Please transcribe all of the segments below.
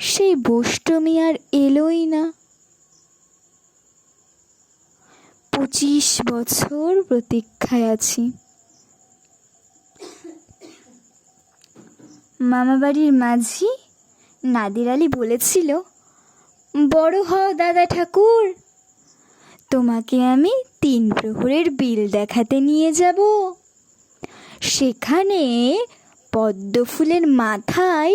সেই বষ্টমী আর এলোই না। পঁচিশ বছর প্রতীক্ষায় আছি। মামাবাড়ির মাঝি নাদির আলী বলেছিল, বড় হও দাদা ঠাকুর, তোমাকে আমি তিন প্রহরের বিল দেখাতে নিয়ে যাব। সেখানে পদ্ম ফুলের মাথায়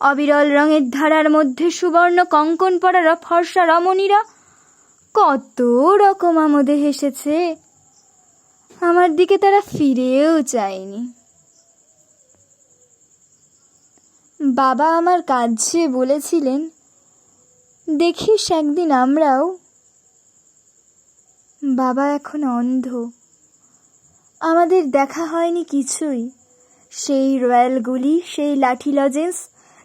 অবিরল রঙের ধারার মধ্যে সুবর্ণ কঙ্কন পরা র- ফর্সা রমণীরা কত রকম আমোদে হেসেছে। আমার দিকে তারা ফিরেও চায়নি। বাবা আমার কাছে বলেছিলেন, দেখিস একদিন আমরাও। বাবা এখন অন্ধ। আমাদের দেখা হয়নি কিছুই। সেই রয়্যালগুলি, সেই লাঠি লজেন্স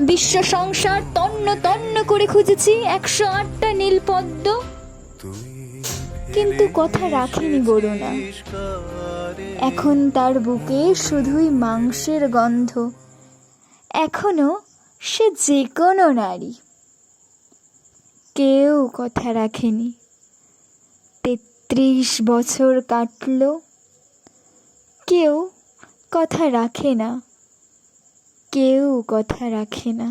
বিশ্ব সংসার তন্ন তন্ন করে খুঁজেছি, একশো আটটা নীল পদ্ম কিন্তু কথা রাখেনি বরুণা। এখন তার বুকে শুধুই মাংসের গন্ধ। এখনও সে যে কোনো নারী। কেউ কথা রাখেনি। তেত্রিশ বছর কাটল। কেউ কথা রাখে না। কেউ কথা রাখে না।